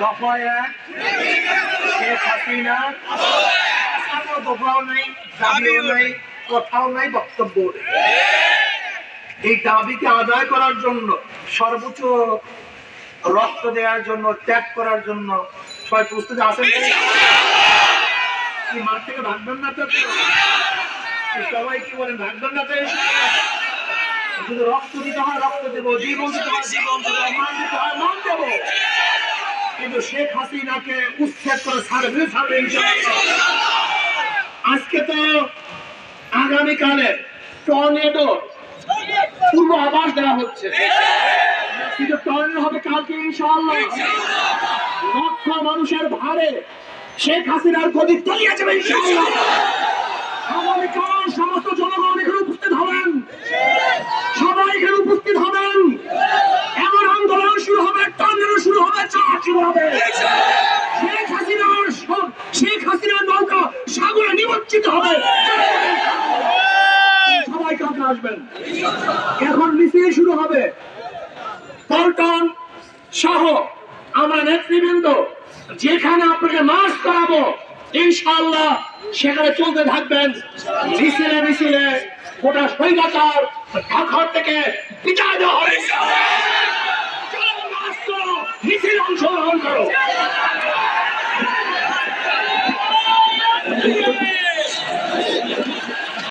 দফা এক শেখ হাসিনা। কোনো দফাও নেই দাবিও নেই কথাও নাই বক্তব্য এই দাবিকে আদায় করার জন্য সর্বোচ্চ রক্ত দেওয়ার জন্য ত্যাগ করার জন্য সবাই প্রস্তুত আছেন কি মাঠ থেকে ভাগবেন না তো? সবাই কি বলেন ভাগবেন না তো? রক্ত দিতে হয় রক্ত দেবো জীবন দিতে হয় জীবন দেবো মান দিতে হয় মান দেবো। কিন্তু শেখ হাসিনাকে উচ্ছেদ করে ছাড়বে ইনশাআল্লাহ। আজকে তো আগামীকালে টর্নেডো পূর্ব আবাস দেওয়া হচ্ছে। কিন্তু টর্নেডো হবে কালকে ইনশাআল্লাহ। লক্ষ মানুষের ভারে শেখ হাসিনার গদি তলিয়ে যাবে ইনশাআল্লাহ। আগামীকাল সমস্ত জনগণ এখানে উপস্থিত হবেন সবাই এখানে উপস্থিত হবেন এমন আন্দোলন শুরু হবে টর্নেডো শুরু হবে চা শুরু হবে। শেখ হাসিনার শেখ হাসিনার নৌকা সাগরে নিমজ্জিত হবে। সবাই কাছে আসবেন। এখন মিছিল শুরু হবে। পল্টন সহ আমরা নেতৃবৃন্দ, যেখানে আপনাকে মাস করাবো, ইনশাআল্লাহ সেখানে চলতে থাকবেন। মিছিলে মিছিলে গোটা স্বৈরাচার ঢাকার থেকে বিদায় দেওয়া হবে চলো মাস করো মিছিল অংশগ্রহণ করো।